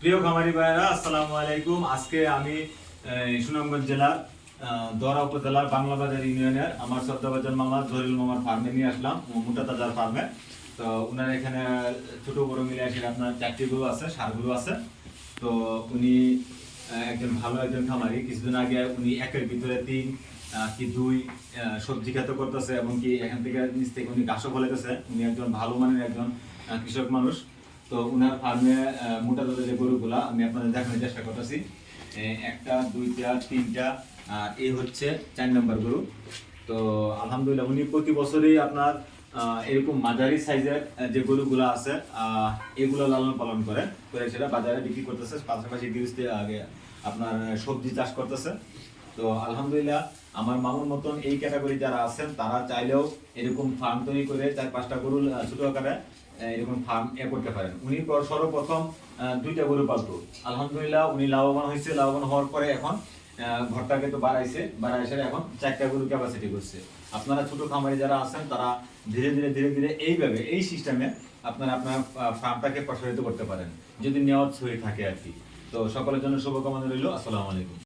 প্রিয় খামারি ভাইয়েরা, আসসালামু আলাইকুম। আজকে আমি সুনামগঞ্জ জেলার দরা উপজেলার বাংলাবাজার ইউনিয়নের আমার শ্রদ্ধাবাজার মামা জহিরুল মামার ফার্মে নিয়ে আসলাম, মোটা তাজার ফার্মে। তো উনার এখানে ছোট বড় মিলে আসলে আপনার চারটি গরু আছে, সার গরু আছে। তো উনি একজন ভালো একজন খামারি। কিছুদিন আগে উনি একের ভিতরে তিন কি দুই সবজি খেতে করতেছে এবং কি এখান থেকে নিচ থেকে উনি ঘাসও ফলাইতেছে। উনি একজন ভালো মানের একজন কৃষক মানুষ। তো উনার ফার্মে মোটা তাজা যে গরুগুলা, আমি আপনাদের দেখানোর চেষ্টা করতেছি। একটা, দুইটা, তিনটা আর এই হচ্ছে চার নম্বর গরু। তো আলহামদুলিল্লাহ, উনি প্রতি বছরই আপনার এরকম মাঝারি সাইজের যে গরুগুলো আছে এগুলো লালন পালন করে। করে সেটা বাজারে বিক্রি করতেছে, পাশাপাশি গৃহস্থী আগে আপনার সবজি চাষ করতেছে। তো আলহামদুলিল্লাহ, আমার মামুর মতন এই ক্যাটাগরি যারা আছেন, তারা চাইলেও এরকম ফার্ম তৈরি করে চার পাঁচটা গরু ছোট আকারে এরকম ফার্ম এ করতে পারেন। উনি সর্বপ্রথম দুইটা গরু পালতো। আলহামদুলিল্লাহ, উনি লাভবান হয়েছে। লাভবান হওয়ার পরে এখন ঘরটাকে তো বাড়াইছে। বাড়াইছে এখন চারটা গরু ক্যাপাসিটি করছে। আপনারা ছোট খামারি যারা আছেন, তারা ধীরে ধীরে ধীরে ধীরে এইভাবে, এই সিস্টেমে আপনারা আপনার ফার্মটাকে প্রসারিত করতে পারেন। যদি নেওয়ার সহি থাকে আর কি। তো সকলের জন্য শুভকামনা রইল। আসসালামু আলাইকুম।